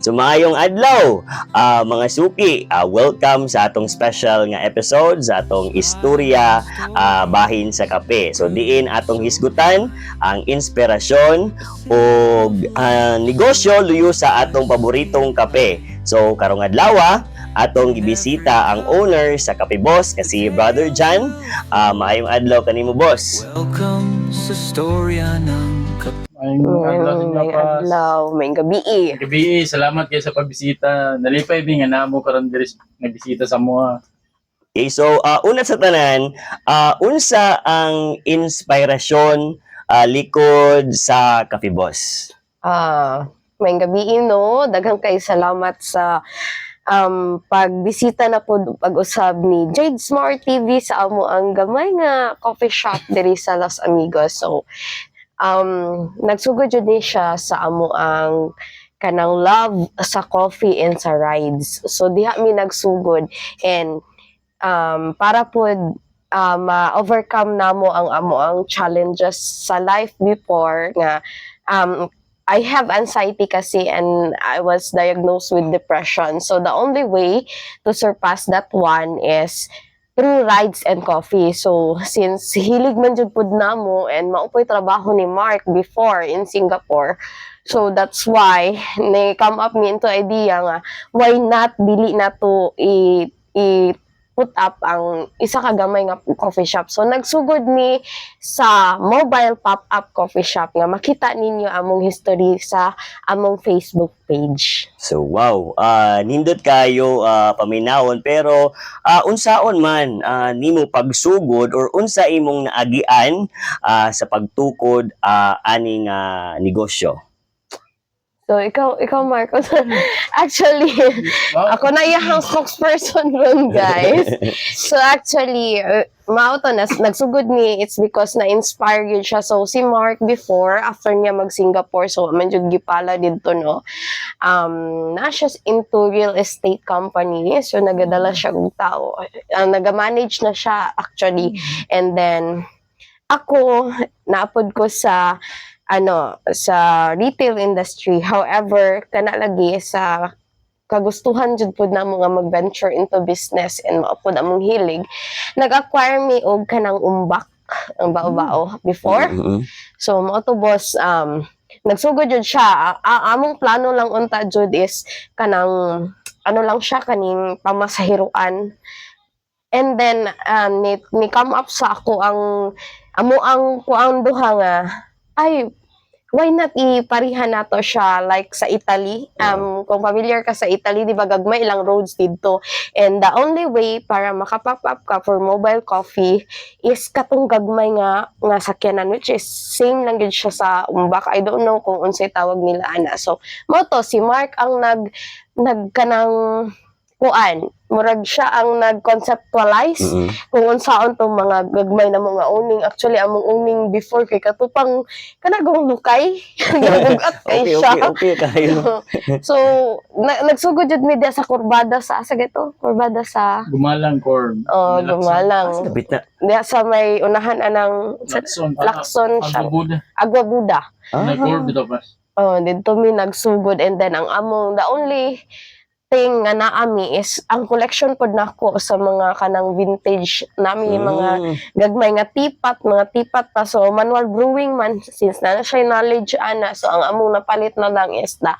So maayong adlaw, ah, mga suki, ah, welcome sa atong special nga episode sa atong istorya ah, bahin sa kape. So diin atong hisgutan ang inspirasyon o ah, negosyo luyo sa atong paboritong kape. So karong adlaw atong gibisita ang owner sa Kape Boss kasi Brother John. Ah, maayong adlaw kanimo boss. Welcome sa storya ng kap- Ayun, adlaw Mm, inyo, may pas. adlaw, may gabi eh. Gabi, salamat kayo sa pagbisita. Nalipay din nga namo karon diri sa- nagbisita sa mga. Okay, so uh, una sa tanan, ah, unsa ang inspirasyon ah, likod sa Kape Boss? Ah, may gabi no. Daghang kay salamat sa um, pagbisita na po pag-usab ni Jade Smart TV sa amo ang gamay nga coffee shop diri sa Los Amigos. So, um, nagsugod jud ni siya sa amo ang kanang love sa coffee and sa rides. So, diha mi nagsugod and um, para po uh, ma-overcome namo ang amo ang challenges sa life before nga um, I have anxiety kasi and I was diagnosed with depression. So the only way to surpass that one is through rides and coffee. So since hilig man jud pud namo and maupoy trabaho ni Mark before in Singapore, so that's why ni come up me into idea nga why not dili na to i, i put up ang isa ka gamay nga coffee shop. So nagsugod mi sa mobile pop-up coffee shop nga makita ninyo among history sa among Facebook page. So wow, ah, nindot kayo ah, paminawon pero ah, unsaon man ah, nimo pagsugod or unsa imong naagian ah, sa pagtukod ah, aning ah, negosyo? So ikaw ikaw Marco actually ako na iyang spokesperson ron guys. So actually uh, mao to nas nagsugod ni it's because na inspire gyud siya. So si Mark before after niya mag Singapore so man jud gipala didto no. Um na siya into real estate company. So nagadala siya og tao. Uh, naga-manage na siya actually. And then ako naapod ko sa ano sa retail industry however kana lagi sa kagustuhan jud pud namo nga mag-venture into business and maupod among hilig nag-acquire mi og kanang umbak ang bao-bao before Mhm. So mo to boss um nagsugod jud siya. A- among plano lang unta jud is kanang ano lang siya kaning pamasahiruan. And then um, ni, ni come up sa ako ang amo ang kuang duha nga ay why not iparihan nato siya like sa Italy? Um kung familiar ka sa Italy di ba gagmay ilang roads dito. And the only way para makapop up ka for mobile coffee is katong gagmay nga nga sakyanan which is same lang gid siya sa umbak. I don't know kung unsay tawag nila ana. So mo to si Mark ang nag nagkanang kuan murag siya ang nag-conceptualize Mhm. kung unsaon tong mga gagmay na mga owning actually among owning before kay katupang kanagong lukay nagugat kay Okay, siya okay, okay kayo. so na, nagsugod jud mi diya sa kurbada sa asa gito kurbada sa Gumalang corn. oh gumalang Kapit na. diya sa may unahan anang Lakson. Lakson siya. Agwa Buda Ah, dito pas. Oh, dito mi nagsugod and then ang among the only thing nga naami is ang collection pod nako sa mga kanang vintage nami mga mm. gagmay nga tipat mga tipat pa so manual brewing man since na siya knowledge ana so ang among napalit na lang is the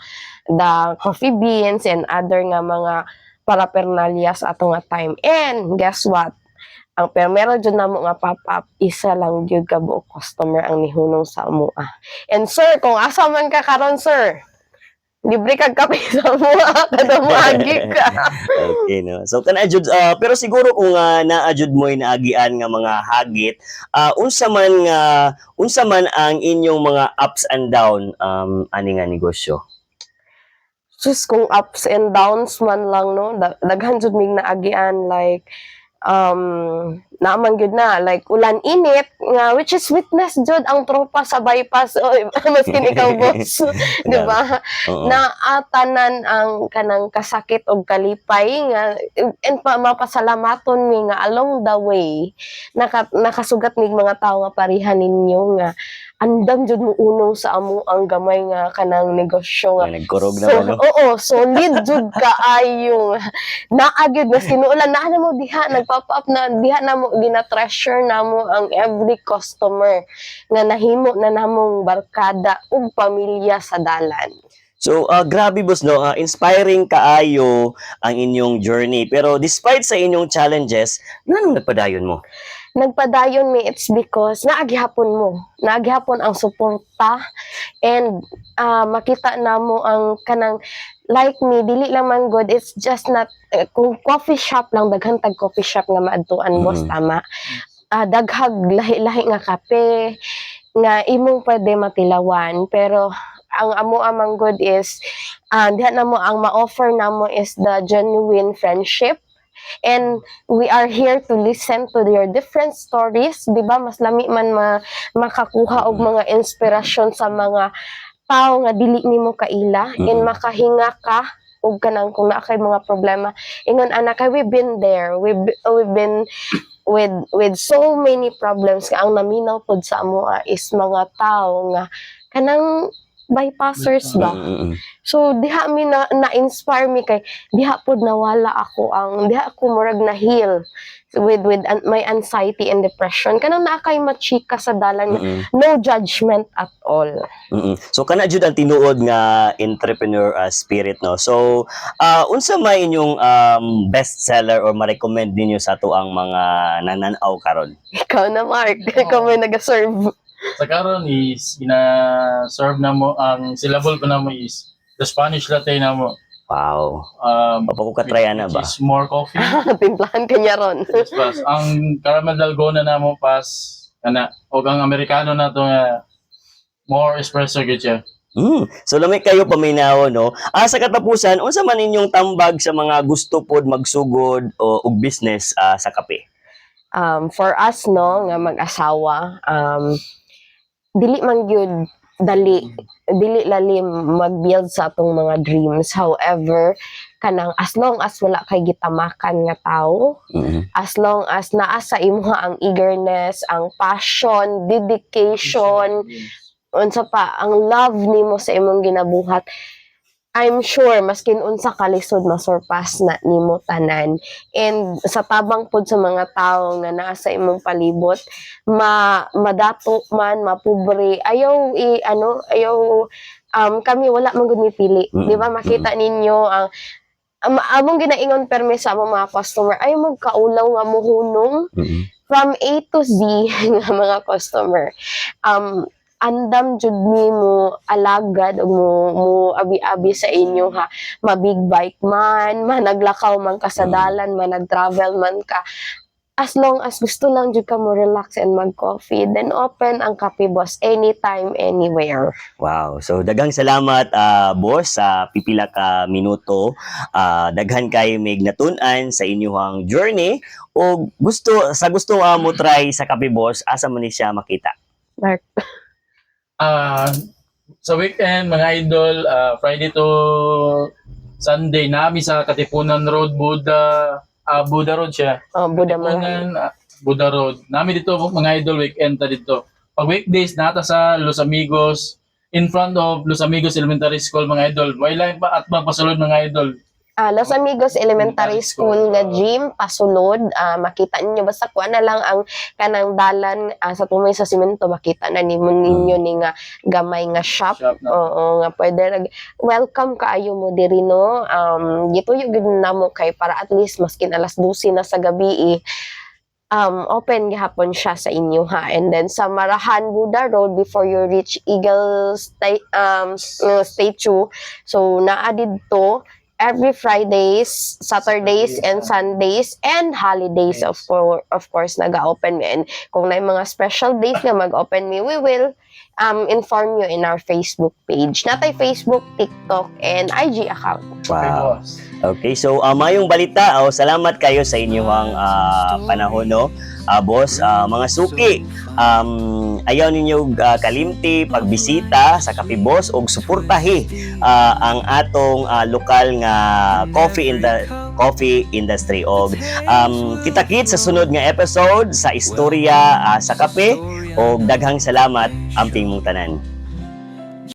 the coffee beans and other nga mga paraphernalia sa ato nga time and guess what ang pero meron jud namo nga pop-up isa lang jud ka customer ang nihunong sa amo ah. And sir, kung asa man ka karon sir, libre kag kape sa ah, kada moagi ka. okay no. So kana jud ah, pero siguro kung uh, naajud mo naagian nga mga hagit, ah, unsa man nga unsa man ang inyong mga ups and down um ani nga negosyo? Just kung ups and downs man lang no, da- daghan jud mig naagian like um naaman gyud na like ulan init nga which is witness jud ang tropa sa bypass. Oy maskin ikaw boss. Di ba? Na atanan ang kanang kasakit og kalipay nga and pa mapasalamaton mi nga along the way naka, nakasugat mig mga tao nga parihan ninyo nga andam jud mo unong sa amo ang gamay nga kanang negosyo nga nagkurog So, naman, no? oo, solid jud kaayo. Naagid na sinuulan na mo diha nagpop up na diha na mo gina-treasure na mo ang every customer nga nahimo na namong barkada ug pamilya sa dalan. So, ah, grabe boss, no? Ah, inspiring kaayo ang inyong journey. Pero despite sa inyong challenges, nanong nagpadayon mo? Nagpadayon mi it's because naaghapon mo. Naaghapon ang suporta and ah, makita namo ang kanang like me dili lang man good it's just not eh, kung coffee shop lang daghan tag coffee shop nga maadtuan boss Mhm. tama Ah, daghag lahi-lahi nga kape nga imong pwede matilawan pero ang amo amang good is ah diha na mo ang ma-offer namo is the genuine friendship and we are here to listen to your different stories di ba? Mas lami man ma makakuha og mga inspirasyon sa mga tao nga dili nimo kaila. And Mhm. makahinga ka og kanang kung naa kay mga problema. Ingon anak kay we've been there. We've, we've been with with so many problems. Nga ang naminaw pod sa amoa is mga tao nga kanang bypassers ba Mm-mm. so diha mi na, na-inspire mi kay diha pod nawala ako ang diha ako murag na heal with with an- my anxiety and depression kanang naa kay machika sa dalan Mm-mm. no judgment at all Mm-mm. So kana jud ang tinuod nga entrepreneur uh, spirit no. So uh, unsa may inyong um, best seller or ma-recommend ninyo sa ato ang mga nananaw karon? ikaw na Mark ikaw may nag-serve Sa karon is gina-serve na mo ang syllable ko na mo is the Spanish latte na mo. Wow. Um, Papa ko katrya na ba? is more coffee. timplahan kanya ron Yes, pas. Ang caramel dalgona na mo pas kana og ang americano na to nga more espresso gid siya. Mm. So lamay kayo paminaw no. Ah sa katapusan unsa man inyong tambag sa mga gusto pod magsugod o og business ah, sa kape? um, for us no nga mag-asawa um, dili man gyud dali dili lalim mag-build sa atong mga dreams however kanang as long as wala kay gitamakan nga tao Mm. as long as naa sa imong ang eagerness ang passion dedication unsa pa ang love nimo sa imong ginabuhat I'm sure maskin unsa ka lisod masurpass na nimo tanan. And sa tabang pod sa mga tao nga naa sa imong palibot ma madato man mapobre ayaw i ano ayaw um kami wala man gud mipili Mm, di ba? Makita ninyo ang ang among ginaingon permi sa among mga customer ay magkaulaw nga muhunong Mm. from A to Z nga mga customer. Um andam jud ni mo alagad o mo mo abi-abi sa inyo ha mabig bike man managlakaw man ka sa Mm. dalan man nag-travel man ka as long as gusto lang jud ka mo relax and mag-coffee then open ang Kape Boss anytime anywhere Wow. So daghang salamat ah, boss sa pipila ka minuto. Ah, daghan kay mig natun-an sa inyong journey o gusto sa gusto ah, mo try sa Kape Boss asa man ni siya makita. Mark Ah, sa weekend mga idol, ah, Friday to Sunday nami sa Katipunan Road, Buda, ah, Buda Road siya. oh, man Katipunan, ah, Buda Road. Nami dito mga idol weekend ta dito. Pag weekdays nata sa Los Amigos in front of Los Amigos Elementary School mga idol. Wala pa at mapasulod mga idol. Ah, Los Amigos Elementary School nga gym pasulod. Ah, makita ninyo basta kuha na lang ang kanang dalan ah, sa tumay sa simento makita na nimo ninyo ni nga gamay nga shop. Shop na. Oo nga pwede nag welcome kaayo mo diri no? Um gituyo gid namo kay para at least maskin alas 12 na sa gabi eh, um open gihapon siya sa inyo ha? And then sa Marahan Buda Road before you reach Eagle sta- um uh, statue so naa didto every Fridays, Saturdays, and Sundays, and holidays of course, of course naga-open mi. And kung na mga special days nga mag-open mi, we will um, inform you in our Facebook page. Natay Facebook, TikTok, and IG account. Wow. Okay, so uh, mayong balita, oh, salamat kayo sa inyong ah, panahon no. Ah, boss, ah, mga suki, um, ayaw ninyo ah, kalimti pagbisita sa Kape Boss og suportahi ah, ang atong ah, lokal nga coffee in the coffee industry. Og um, kita-kit sa sunod nga episode sa istorya ah, sa kape. O daghang salamat amping mong tanan.